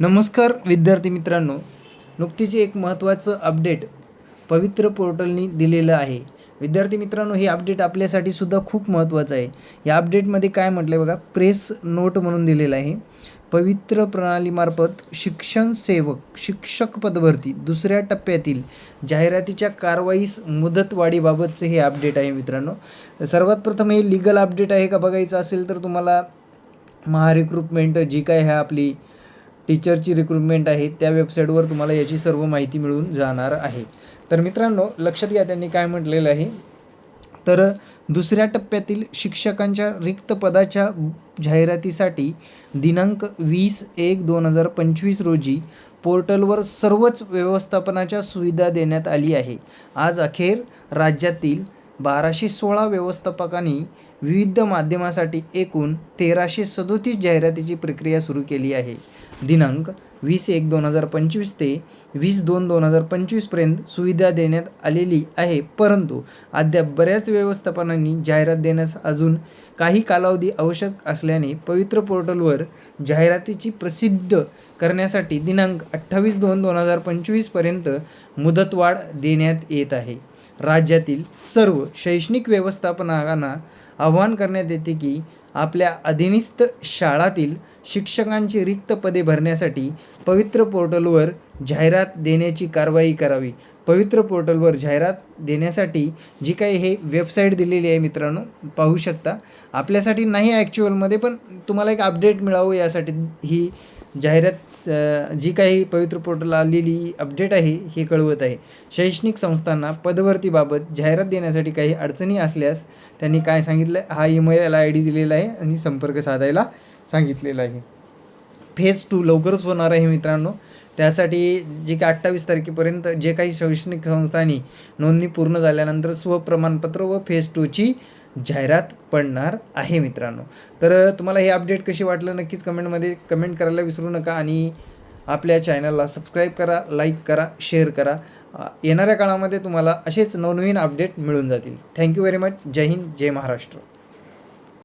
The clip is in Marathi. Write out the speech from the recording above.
नमस्कार विद्यार्थी मित्रांनो. नुकतीच एक महत्त्वाचं अपडेट पवित्र पोर्टलनी दिलेलं आहे. विद्यार्थी मित्रांनो हे अपडेट आपल्यासाठी सुद्धा खूप महत्त्वाचं आहे. या अपडेटमध्ये काय म्हटलं आहे बघा प्रेस नोट म्हणून दिलेलं आहे. पवित्र प्रणालीमार्फत शिक्षण सेवक शिक्षक पदभरती दुसऱ्या टप्प्यातील जाहिरातीच्या कारवाईस मुदतवाढीबाबतचं हे अपडेट आहे मित्रांनो. सर्वात प्रथम हे लिगल अपडेट आहे का बघायचं असेल तर तुम्हाला महारिक्रुटमेंट जी काय आहे आपली टीचरची रिक्रुटमेंट आहे त्या वेबसाईटवर तुम्हाला याची सर्व माहिती मिळून जाणार आहे. तर मित्रांनो लक्षात घ्या त्यांनी काय म्हटलेलं आहे. तर दुसऱ्या टप्प्यातील शिक्षकांच्या रिक्त पदाच्या जाहिरातीसाठी दिनांक वीस एक दोन हजार पंचवीस रोजी पोर्टलवर सर्वच व्यवस्थापनाच्या सुविधा देण्यात आली आहे. आज अखेर राज्यातील बाराशे सोळा व्यवस्थापकांनी विविध माध्यमासाठी एकूण तेराशे सदोतीस जाहिरातीची प्रक्रिया सुरू केली आहे. दिनांक वीस एक दोन हजार पंचवीस ते वीस दोन दोन हजार पंचवीसपर्यंत सुविधा देण्यात आलेली आहे परंतु अद्याप बऱ्याच व्यवस्थापनांनी जाहिरात देण्यास अजून काही कालावधी आवश्यक असल्याने पवित्र पोर्टलवर जाहिरातीची प्रसिद्ध करण्यासाठी दिनांक अठ्ठावीस दोन दोन हजार पंचवीसपर्यंत मुदतवाढ देण्यात येत आहे. राज्यातील सर्व शैक्षणिक व्यवस्थापनांना आवाहन करण्यात येते की आपल्या अधीनस्थ शाळातील शिक्षकांची रिक्त पदे भरण्यासाठी पवित्र पोर्टलवर जाहिरात देण्याची कारवाई करावी. पवित्र पोर्टलवर जाहिरात देण्यासाठी जी काही हे वेबसाईट दिलेली आहे मित्रांनो पाहू शकता. आपल्यासाठी नाही ॲक्च्युअलमध्ये पण तुम्हाला एक अपडेट मिळावं यासाठी ही जाहिरात जी काही पवित्र पोर्टल आलेली अपडेट आहे हे कळवत आहे. शैक्षणिक संस्थांना पदभरतीबाबत जाहिरात देण्यासाठी काही अडचणी असल्यास त्यांनी काय सांगितलं? हा ईमेल आय डी दिलेला आहे आणि संपर्क साधायला सांगितलेला आहे. फेज टू लवकरच होणार आहे मित्रांनो. त्यासाठी जे काही अठ्ठावीस तारखेपर्यंत जे काही शैक्षणिक संस्थांनी नोंदणी पूर्ण झाल्यानंतर स्वप्रमाणपत्र व फेज टूची जाहिरात पडणार आहे मित्रांनो. तर तुम्हाला हे अपडेट कशी वाटलं नक्कीच कमेंटमध्ये कमेंट करायला विसरू नका आणि आपल्या चॅनलला सबस्क्राईब करा लाईक करा शेअर करा. येणाऱ्या काळामध्ये तुम्हाला असेच नवनवीन अपडेट मिळून जातील. Thank you very much. जय हिंद जय महाराष्ट्र.